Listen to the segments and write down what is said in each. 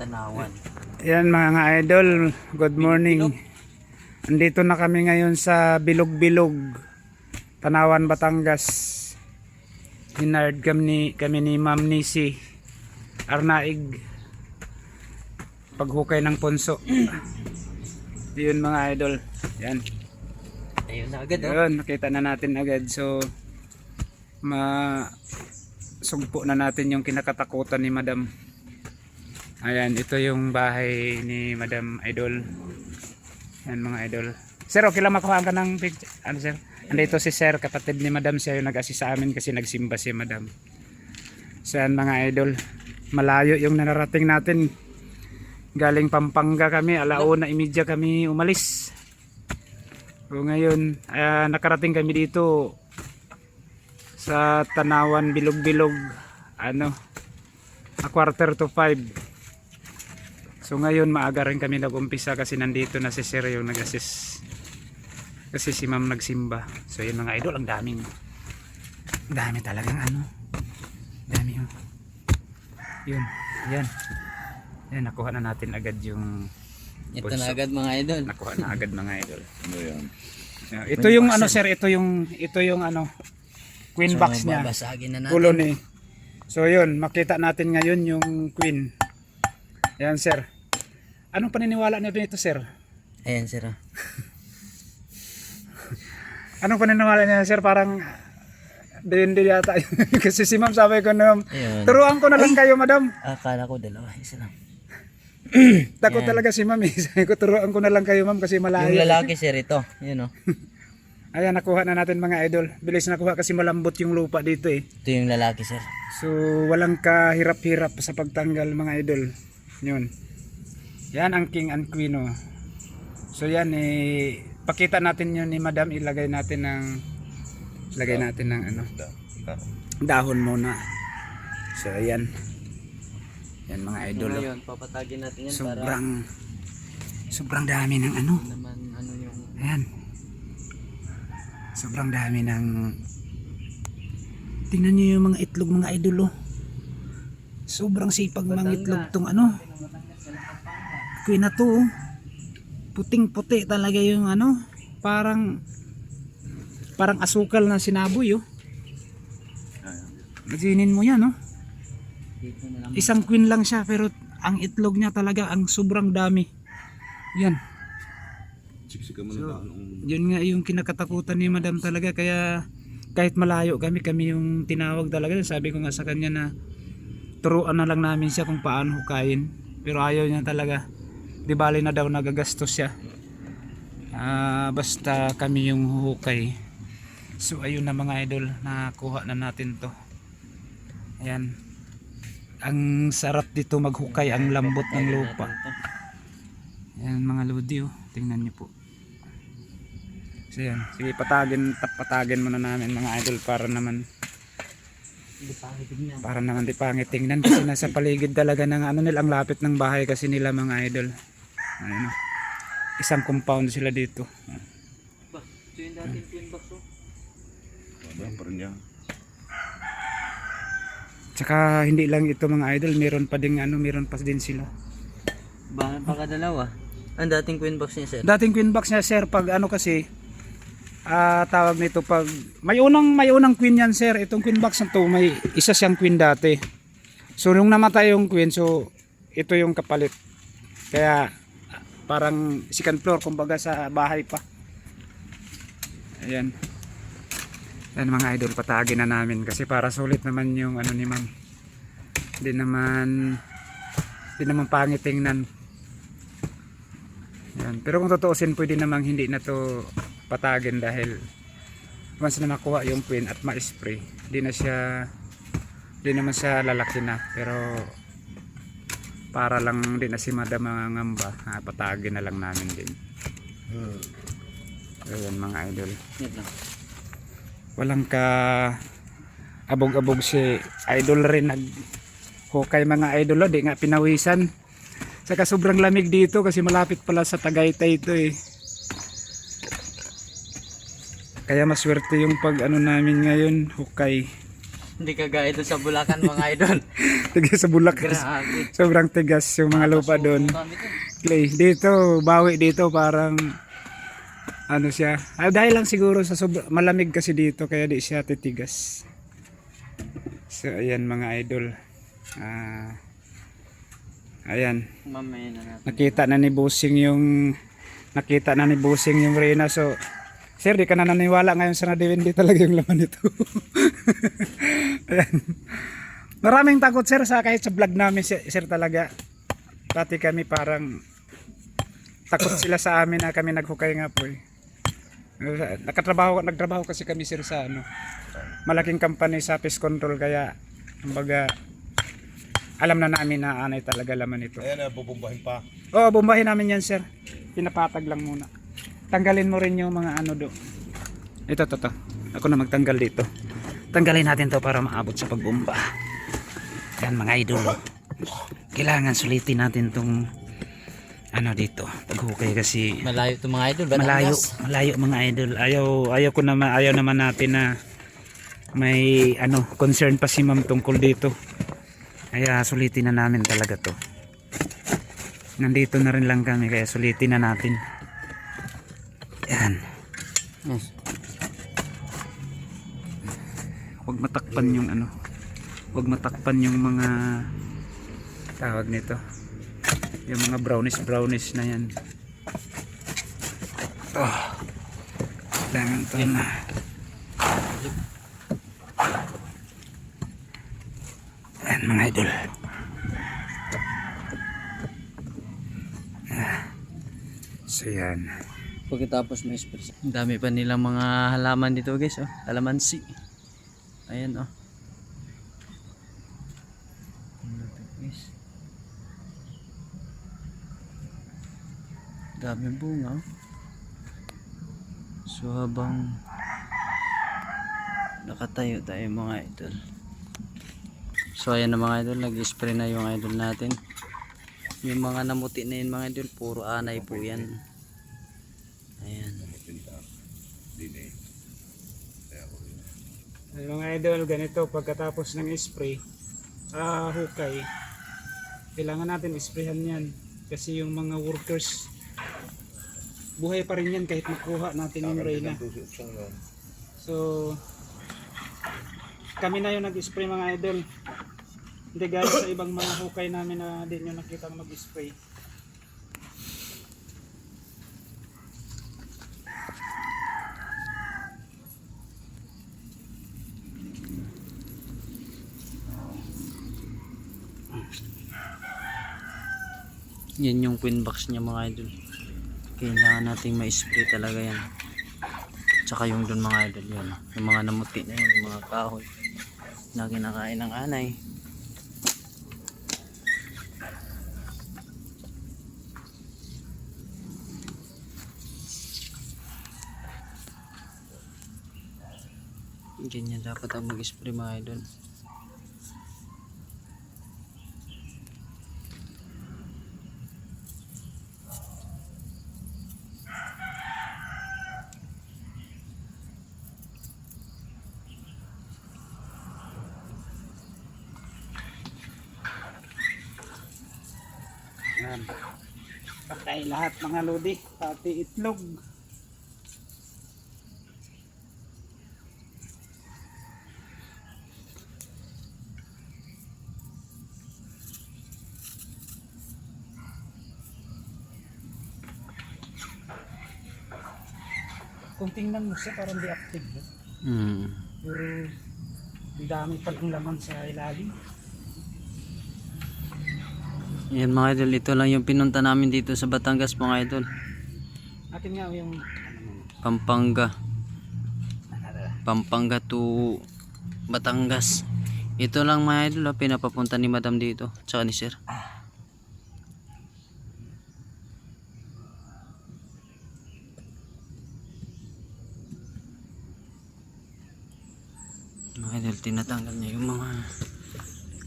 Tanawan. Yan mga idol, good morning. Andito na kami ngayon sa Bilog-Bilog, Tanawan, Batangas. Hinard kami ni, kami ni Ma'am Nisi Arnaig. Paghukay ng punso. Yun mga idol. Yan. Ayun na agad oh. Yun, nakita na natin agad. So, ma sugpo na natin yung kinakatakutan ni Madam. Ayan, ito yung bahay ni Madam Idol. Yan mga idol. Sir, okay lang makuha ka ng picture. Ano sir? Andito si Sir, kapatid ni Madam. Siya yung nag-assist sa amin kasi nagsimba si Madam. So yan mga idol. Malayo yung nararating natin. Galing Pampanga kami, alauna imidya kami umalis. So ngayon, ah, nakarating kami dito sa Tanawan Bilog-Bilog ano a quarter to five so ngayon maaga rin kami nag-umpisa kasi nandito na si Sir yung nag-assist kasi si ma'am nagsimba so yun mga idol ang daming ang dami talagang ano dami oh. yun yan yan nakuha na natin agad yung Ito Bunso. na agad mga idol. nakuha na agad mga idol Ayan. Yeah, ito yung ano sir ito yung ito yung ano queen So, box niya babasagin na natin. Kulo ni. So yun, makita natin ngayon yung queen. Ayan sir. Anong paniniwala niyo dito sir? Ayan sir. oh. Anong paniniwala niya sir? Parang din din yata. Kasi si ma'am sabi ko na, Ayun. turuan ko na lang kayo madam. Akala ko dalawa. Isa lang. Takot talaga si ma'am eh. Sabi ko turuan ko na lang kayo ma'am kasi Yung malayo. lalaki sir ito. Yun oh. Ayan, nakuha na natin mga idol. Bilis nakuha kasi malambot yung lupa dito eh. Ito yung lalaki sir. So, walang kahirap-hirap sa pagtanggal mga idol. Yun. Yan ang king and queen oh. So yan eh pakita natin yun ni madam ilagay natin ng ilagay natin ng ano dahon muna. So ayan. Yan mga idol. oh. Ngayon, papatagin natin yan para Sobrang sobrang dami ng ano. naman ano yung Ayan. Sobrang dami ng Tingnan niyo yung mga itlog mga idol oh. Sobrang sipag mga itlog tong ano. Queen na to oh. Puting puti talaga yung ano. Parang parang asukal na sinaboy oh. Imaginin mo yan oh. Isang queen lang siya pero ang itlog niya talaga ang sobrang dami. Yan. Ang yun nga yung kinakatakutan ni madam talaga kaya kahit malayo kami kami yung tinawag talaga sabi ko nga sa kanya na turuan na lang namin siya kung paano hukayin pero ayaw niya talaga di bali na daw nagagastos siya Ah, basta kami yung hukay so ayun na mga idol nakuha na natin to ayan ang sarap dito maghukay ang lambot ng lupa Ayan mga lodi oh. Tingnan niyo po. So yan. Sige patagin, patagin muna namin mga idol para naman. Para naman di pangit tingnan kasi nasa paligid talaga ng ano nila ang lapit ng bahay kasi nila mga idol. Ayun oh. Isang compound sila dito. Ba, ito yung dating twin box oh. Tsaka hindi lang ito mga idol, meron pa ding ano, meron pa din sila. Ba, baka dalawa. Ang dating queen box niya sir. Dating queen box niya sir pag ano kasi ah tawag nito pag may unang may unang queen yan sir. Itong queen box to may isa siyang queen dati. So nung namatay yung queen so ito yung kapalit. Kaya parang second floor kumbaga sa bahay pa. Ayan. Yan mga idol patagin na namin. Kasi para sulit naman yung ano ni ma'am. Hindi naman hindi naman pangit tingnan. Yan. Pero kung tutuusin, pwede namang hindi na to patagin dahil once na nakuha yung queen at ma-spray, di na siya di naman siya lalaki na. Pero para lang din na si madam mangangamba, ah, patagin na lang namin din. So, yan mga idol. Walang ka abog-abog si idol rin nag hukay mga idol oh, di nga pinawisan. Saka sobrang lamig dito kasi malapit pala sa Tagaytay ito eh. Kaya maswerte yung pag ano namin ngayon, hukay. Hindi kagaya doon sa Bulacan mga idol. Tigas sa Bulacan. Grabe. Sobrang tigas yung mga lupa doon. Clay. Dito, bawi dito parang ano siya. Ah, dahil lang siguro sa sobra, malamig kasi dito kaya di siya titigas. So ayan mga idol. Ah, ayan. Mamaya na natin. Nakita na ni Busing yung nakita na ni Busing yung Reyna. So Sir, di ka na naniwala ngayon sa Nadiwindi talaga yung laman nito. ayan. Maraming takot sir sa kahit sa vlog namin sir, sir talaga. Dati kami parang takot sila sa amin na kami naghukay nga po eh. Nakatrabaho, nagtrabaho kasi kami sir sa ano, malaking company sa pest control kaya kumbaga alam na namin na anay talaga laman ito. Ayan na, bubumbahin pa. Oo, bumbahin namin yan sir. Pinapatag lang muna. Tanggalin mo rin yung mga ano do. Ito, to, to. Ako na magtanggal dito. Tanggalin natin to para maabot sa pagbumba. Yan mga idol. Kailangan sulitin natin tong ano dito. Paghukay kasi Malayo to mga idol. malayo, Batangas. malayo mga idol. Ayaw, ayaw ko naman, ayaw naman natin na may ano, concern pa si ma'am tungkol dito. Kaya sulitin na namin talaga to. Nandito na rin lang kami kaya sulitin na natin. Yes. Huwag matakpan yung ano. Huwag matakpan yung mga tawag nito. Yung mga brownish brownish na yan. Oh. Kailangan to na. Yan mga idol. Ah. So yan. Pagkatapos may spray. Ang dami pa nilang mga halaman dito guys. Oh. Halamansi. Ayan oh. Ano to, guys? Dami bunga. oh. So habang nakatayo tayo mga idol. So ayan na mga idol, nag-spray na yung idol natin. Yung mga namuti na yun mga idol, puro anay po yan. Ayan. Ay, mga idol, ganito pagkatapos ng spray, ah, hukay, kailangan natin isprayhan yan kasi yung mga workers buhay pa rin yan kahit makuha natin yung Reyna. So, kami na yung nag-spray mga idol. Hindi gaya sa ibang mga hukay namin na din yung nakita mag-spray. Yan yung queen box niya mga idol. Kailangan nating ma-spray talaga yan. Tsaka yung dun mga idol yan. Yung mga namuti na yun, yung mga kahoy na kinakain ng anay. Ganyan dapat ang mag-spray mga idol. Yan. Patay lahat mga lodi, pati itlog. Kung tingnan mo siya parang di active. no? Mm. Pero ang dami palang laman sa ilalim. Yan mga idol, ito lang yung pinunta namin dito sa Batangas mga idol. Akin nga yung Pampanga. Pampanga to Batangas. Ito lang mga idol, ah, pinapapunta ni Madam dito, tsaka ni Sir. Mga idol, tinatanggal niya yung mga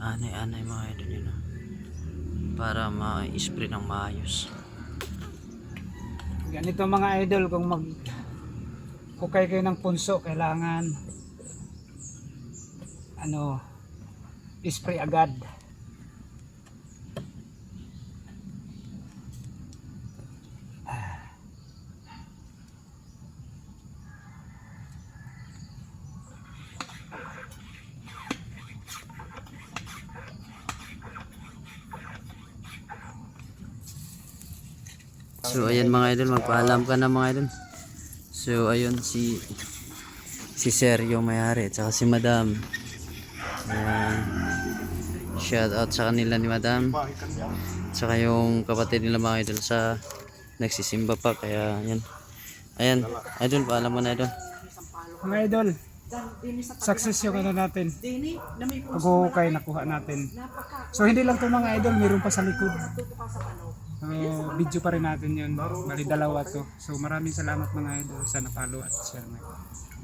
anay-anay mga idol yun. ah. Para ma-spray ng maayos. ganito mga idol kung mag hukay kayo ng punso kailangan ano, spray agad. So ayan mga idol, magpaalam ka na mga idol. So ayun si si Sir yung may-ari at saka si Madam. Ayan. Shout out sa kanila ni Madam. Tsaka yung kapatid nila mga idol sa nagsisimba pa kaya yan. Ayan, idol, paalam mo na idol. Mga idol, success yung ano natin. Pag-ukay nakuha natin. So hindi lang to mga idol, meron pa sa likod. So, video pa rin natin yun. Bali dalawa to. So maraming salamat mga idol sa napalo at share. idol.